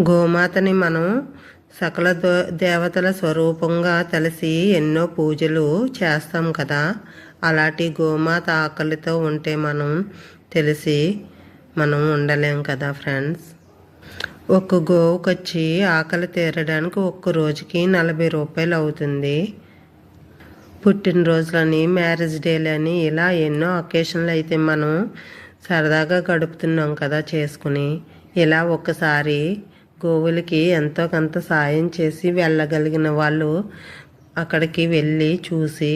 గోమాతని మనం సకల దేవతల స్వరూపంగా తెలిసి ఎన్నో పూజలు చేస్తాం కదా. అలాంటి గోమాత ఆకలితో ఉంటే మనం తెలిసి మనం ఉండలేం కదా ఫ్రెండ్స్. ఒక్క గోవుకి వచ్చి ఆకలి తీరడానికి ఒక్క రోజుకి నలభై రూపాయలు అవుతుంది. పుట్టినరోజులని మ్యారేజ్ డేలని ఇలా ఎన్నో అకేషన్లు అయితే మనం సరదాగా గడుపుతున్నాం కదా చేసుకుని. ఇలా ఒక్కసారి గోవులకి ఎంతో కొంత సాయం చేసి వెళ్ళగలిగిన వాళ్ళు అక్కడికి వెళ్ళి చూసి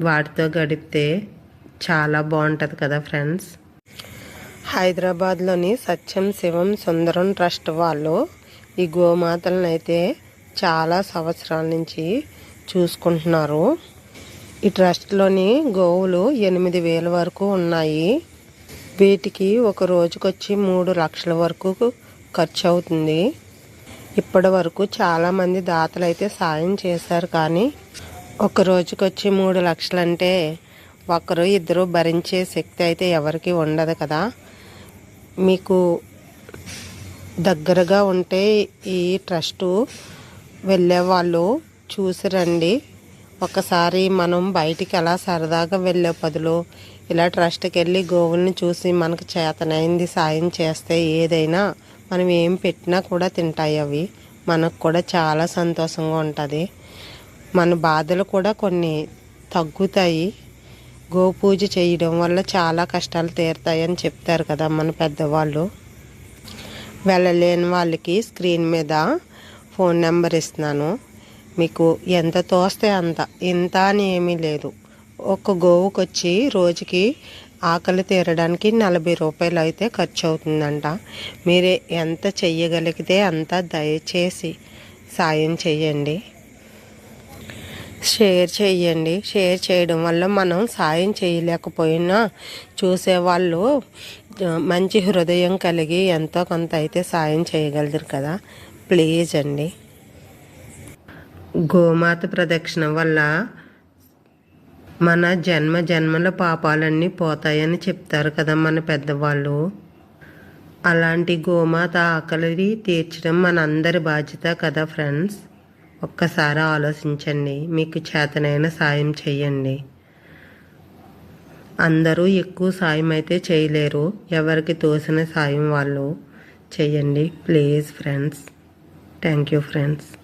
వాటితో గడిపితే చాలా బాగుంటుంది కదా ఫ్రెండ్స్. హైదరాబాద్లోని సత్యం శివం సుందరం ట్రస్ట్ వాళ్ళు ఈ గోమాతలను అయితే చాలా సంవత్సరాల నుంచి చూసుకుంటున్నారు. ఈ ట్రస్ట్లోని గోవులు ఎనిమిది వేల వరకు ఉన్నాయి. వీటికి ఒక రోజుకొచ్చి మూడు లక్షల వరకు ఖర్చు అవుతుంది. ఇప్పటి వరకు చాలామంది దాతలు అయితే సాయం చేశారు కానీ ఒక రోజుకొచ్చి మూడు లక్షలంటే ఒకరు ఇద్దరు భరించే శక్తి అయితే ఎవరికి ఉండదు కదా. మీకు దగ్గరగా ఉంటే ఈ ట్రస్టు వెళ్ళే వాళ్ళు చూసి రండి. ఒకసారి మనం బయటికి అలా సరదాగా వెళ్ళే పదులు ఇలా ట్రస్ట్కి వెళ్ళి గోవుల్ని చూసి మనకు చేతనైంది సాయం చేస్తే ఏదైనా మనం ఏం పెట్టినా కూడా తింటాయి అవి. మనకు కూడా చాలా సంతోషంగా ఉంటుంది. మన బాధలు కూడా కొన్ని తగ్గుతాయి. గోపూజ చేయడం వల్ల చాలా కష్టాలు తీరుతాయని చెప్తారు కదా మన పెద్దవాళ్ళు. వెళ్ళలేని వాళ్ళకి స్క్రీన్ మీద ఫోన్ నెంబర్ ఇస్తున్నాను. మీకు ఎంత తోస్తే అంత. ఇంత అని ఏమీ లేదు. ఒక గోవుకొచ్చి రోజుకి ఆకలి తీరడానికి నలభై రూపాయలు అయితే ఖర్చు అవుతుందంట మీరు ఎంత చెయ్యగలిగితే అంత దయచేసి సాయం చేయండి షేర్ చేయండి షేర్ చేయడం వల్ల మనం సాయం చేయలేకపోయినా చూసేవాళ్ళు మంచి హృదయం కలిగి ఎంతో కొంత అయితే సాయం చేయగలరు కదా. ప్లీజ్ అండి. గోమాత ప్రదక్షిణ వల్ల మన జన్మ జన్మల పాపాలన్నీ పోతాయని చెప్తారు కదా మన పెద్దవాళ్ళు. అలాంటి గోమాత ఆకలి తీర్చడం మన అందరి బాధ్యత కదా ఫ్రెండ్స్? ఒక్కసారి ఆలోచించండి మీకు చేతనైన సాయం చేయండి అందరూ ఎక్కువ సాయం అయితే చేయలేరు ఎవరికి తోసిన సాయం వాళ్ళు చేయండి please friends thank you friends.